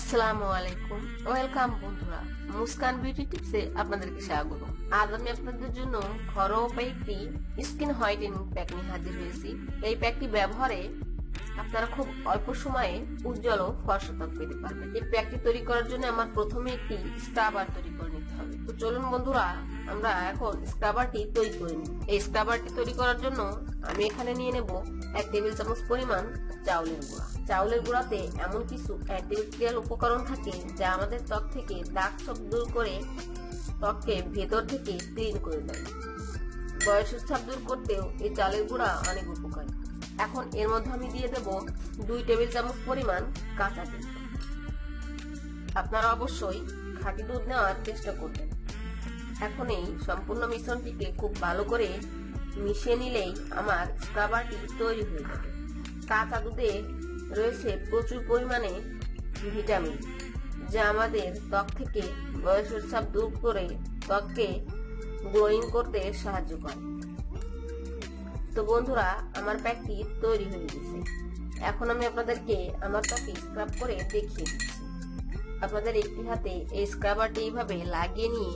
আসসালামু আলাইকুম। ওয়েলকাম বন্ধুরা, মুস্কান বিউটি টিপসে আপনাদেরকে স্বাগত। আজ আমি আপনাদের জন্য ঘরোয়া উপায়ে একটি স্কিন হোয়াইটেনিং প্যাক নিয়ে হাজির হয়েছি। এই প্যাকটি ব্যবহারে আপনারা খুব অল্প সময়ে উজ্জ্বল ও ফর্সা পেতে পারবেন। এই প্যাকটি তৈরি করার জন্য আমার প্রথমে একটি স্ক্রাবার তৈরি করে নিতে হবে। তো চলুন বন্ধুরা, আমরা এখন স্ক্রাবারটি তৈরি করে নিই। এই স্ক্রাবারটি তৈরি করার জন্য আমি এখানে নিয়ে নেব এক টেবিল চামচ পরিমাণ চাউলের গুঁড়া। চাউলের গুঁড়াতে এমন কিছু অ্যান্টিব্যাকটেরিয়াল উপকরণ থাকে যা আমাদের ত্বক থেকে দাগ ছোপ দূর করে ত্বককে ভেতর থেকে ক্লিন করে দেয়। বয়সের ছাপ দূর করতেও এই চালের গুঁড়া অনেক উপকারী। এখন এর মধ্যে আমি দিয়ে দেব দুই টেবিল চামচ পরিমাণ কাঁচা দুধ আপনারা অবশ্যই খাঁটি দুধ নেওয়ার চেষ্টা করবেন। এখন এই সম্পূর্ণ মিশ্রণটিকে খুব ভালো করে মিশিয়ে নিলেই আমার স্ক্রাবারটি তৈরি হয়ে যাবে। কাঁচা দুধে রয়েছে প্রচুর পরিমাণে ভিটামিন, যা আমাদের ত্বক থেকে বয়সের ছাপ দূর করে ত্বককে গ্লোয়িং করতে সাহায্য করে। তো বন্ধুরা, আমার প্যাকটি তৈরি হয়ে গেছে। এখন আমি আপনাদেরকে আমার ত্বকে স্ক্রাব করে দেখিয়ে দিচ্ছি। আপনাদের একটি হাতে এই স্ক্রাবারটি এইভাবে লাগিয়ে নিয়ে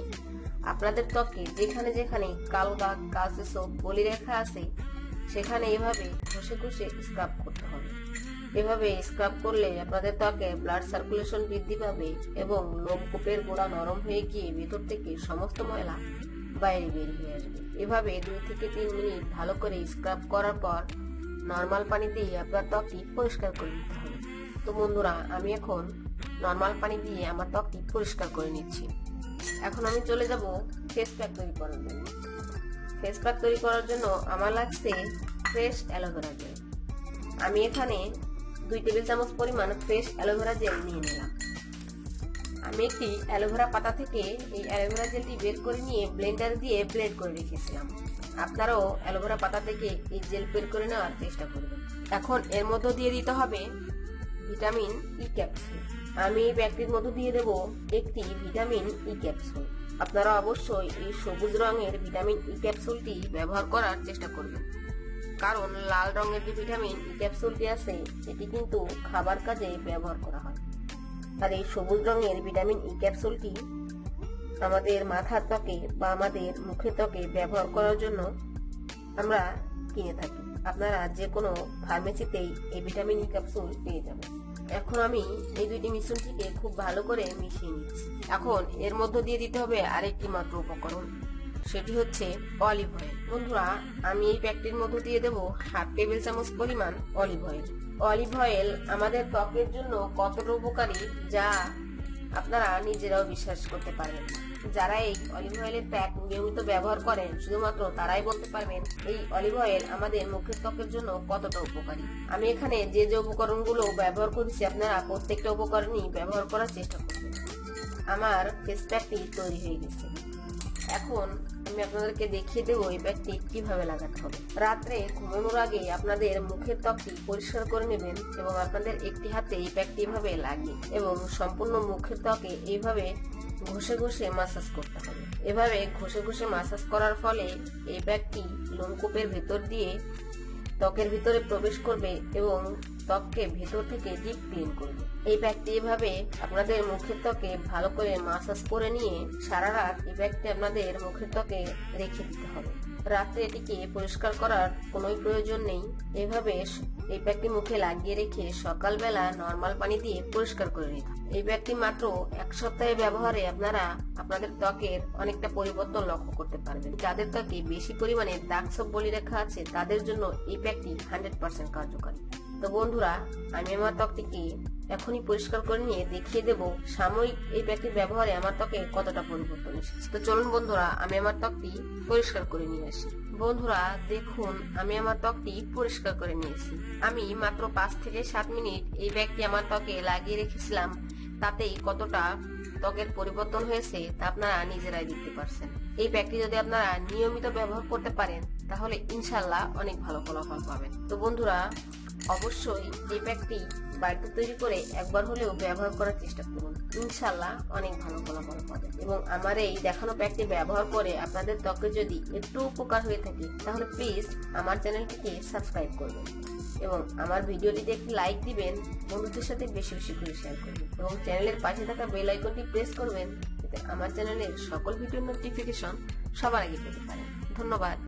আপনাদের ত্বকে যেখানে যেখানে কালো দাগ কালচে সোপ বলি রেখা আছে, সেখানে এভাবে ঘষে ঘষে স্ক্রাব করতে হবে। এভাবে স্ক্রাব করলে আপনাদের ত্বকে ব্লাড সার্কুলেশন বৃদ্ধি পাবে এবং লোমকূপের গোড়া নরম হয়ে গিয়ে ভেতর থেকে সমস্ত ময়লা বাইরে বের হয়ে আসবে। এভাবে দুই থেকে তিন মিনিট ভালো করে স্ক্রাব করার পর নর্মাল পানি দিয়ে আপনার ত্বকটি পরিষ্কার করে নিতে হবে। তো বন্ধুরা, আমি এখন নর্মাল পানি দিয়ে আমার ত্বকটি পরিষ্কার করে নিচ্ছি। এখন আমি চলে যাব ফেস প্যাক তৈরি করার জন্য। ফেস প্যাক তৈরি করার জন্য আমার লাগছে ফ্রেশ অ্যালোভেরা জেল আমি এখানে দুই টেবিল চামচ পরিমাণ ফ্রেশ অ্যালোভেরা জেল নিয়ে নিলাম। আমি একটি অ্যালোভেরা পাতা থেকে এই অ্যালোভেরা জেলটি বের করে নিয়ে ব্লেন্ডার দিয়ে ব্লেন্ড করে রেখেছিলাম। আপনারাও অ্যালোভেরা পাতা থেকে এই জেল বের করে নেওয়ার চেষ্টা করবেন। এখন এর মধ্যে দিয়ে দিতে হবে ভিটামিন ই ক্যাপসুল আমি ব্যাগটির মধ্যে দিয়ে দেব একটি ভিটামিন ই ক্যাপসুল আপনারা অবশ্যই এই সবুজ রঙের ভিটামিন ই ক্যাপসুলটি ব্যবহার করার চেষ্টা করবেন। কারণ লাল রঙের যে ভিটামিন ই ক্যাপসুলটি আছে এটি কিন্তু খাবার কাজে ব্যবহার করা হয়। আর এই সবুজ রঙের ভিটামিন ই ক্যাপসুলটি আমাদের মাথার ত্বকে বা আমাদের মুখের ত্বকে ব্যবহার করার জন্য আমরা কিনে থাকি। আপনারা যে কোনো ফার্মেসিতেই এই ভিটামিন ই ক্যাপসুল পেয়ে যাবেন। এখন আমি এই দুইটি মিশ্রণটিকে খুব ভালো করে মিশিয়ে নিচ্ছি। এখন এর মধ্যে দিয়ে দিতে হবে আরেকটি মাত্র উপকরণ। সেটি হচ্ছে অলিভ অয়েল। বন্ধুরা, আমি এই প্যাকটির মধ্যে দিয়ে দেবো হাফ টেবিল চামচ পরিমাণ অলিভ অয়েল। অলিভ অয়েল আমাদের ত্বকের জন্য কতটা উপকারী, যা আপনারা নিজেরাও বিশ্বাস করতে পারবেন। যারা এই অলিভ অয়েলের প্যাক নিয়মিত ব্যবহার করেন, শুধুমাত্র তারাই বলতে পারবেন এই অলিভ অয়েল আমাদের মুখের ত্বকের জন্য কতটা উপকারী। আমি এখানে যে যে উপকরণগুলো ব্যবহার করছি, আপনারা প্রত্যেকটা উপকরণই ব্যবহার করার চেষ্টা করবেন। আমার ফেস প্যাকটি তৈরি হয়ে গেছে। এখন আমি আপনাদেরকে দেখিয়ে দেবো এই ব্যাগটি কীভাবে লাগাতে হবে। রাত্রে ঘুমানোর আগে আপনাদের মুখের ত্বকটি পরিষ্কার করে নেবেন এবং আপনাদের একটি হাতে এই প্যাকটি এভাবে লাগিয়ে এবং সম্পূর্ণ মুখের ত্বকে এইভাবে ঘষে ঘষে মাসাজ করতে হবে। এভাবে ঘষে ঘষে মাসাজ করার ফলে এই ব্যাগটি লোমকূপের ভেতর দিয়ে ত্বকের ভিতরে প্রবেশ করবে এবং ত্বককে ভেতর থেকে ডিপ ক্লিন করবে এই প্যাকটি এভাবে আপনাদের মুখের ত্বকে ভালো করে মাসাজ করে নিয়ে সারা রাত এই প্যাকটি আপনাদের মুখের ত্বকে রেখে দিতে হবে। রাত্রে এটিকে পরিষ্কার করার কোনোই প্রয়োজন নেই। এভাবে এই প্যাকটি মুখে লাগিয়ে রেখে সকালবেলা নর্মাল পানি দিয়ে পরিষ্কার করে নিতে এই প্যাকটি মাত্র এক সপ্তাহে ব্যবহারে আপনারা আপনাদের ত্বকের অনেকটা পরিবর্তন লক্ষ্য করতে পারবেন। যাদের ত্বকে বেশি পরিমাণে দাগ সব বলি রেখা আছে, তাদের জন্য এই প্যাকটি হান্ড্রেড পার্সেন্ট কার্যকরী। তো বন্ধুরা, আমি আমার ত্বকটিকে এখনই পরিষ্কার করে নিয়ে দেখিয়ে দেব সাময়িক এই প্যাকের ব্যবহারে আমার ত্বকে কতটা পরিবর্তন এসেছে। তো চলুন বন্ধুরা, আমি আমার ত্বকটি পরিষ্কার করে নিয়ে আসি। বন্ধুরা, দেখুন, আমি আমার ত্বকটি পরিষ্কার করে নিয়েছি। আমি মাত্র পাঁচ থেকে সাত মিনিট এই ব্যাগটি আমার ত্বকে লাগিয়ে রেখেছিলাম। তাতেই কতটা ত্বকের পরিবর্তন হয়েছে তা আপনারা নিজেরাই দেখতে পারছেন। এই প্যাকটি যদি আপনারা নিয়মিত ব্যবহার করতে পারেন, তাহলে ইনশাল্লাহ অনেক ভালো ফলাফল পাবেন। তো বন্ধুরা অবশ্যই এই প্যাকটি বাড়িতে তৈরি করে একবার হলেও ব্যবহার করার চেষ্টা করুন। ইনশাল্লাহ অনেক ভালো ফলাফল পাবেন। এবং আমার এই দেখানো প্যাকটি ব্যবহার করে আপনাদের ত্বকে যদি একটু উপকার হয়ে থাকে, তাহলে প্লিজ আমার চ্যানেলটিকে সাবস্ক্রাইব করবেন এবং আমার ভিডিওটিতে একটি লাইক দিবেন, বন্ধুদের সাথে বেশি বেশি করে শেয়ার করবেন এবং চ্যানেলের পাশে থাকা বেল আইকনটি প্রেস করবেন, যাতে আমার চ্যানেলের সকল ভিডিওর নোটিফিকেশন সবার আগে পেতে পারেন। ধন্যবাদ।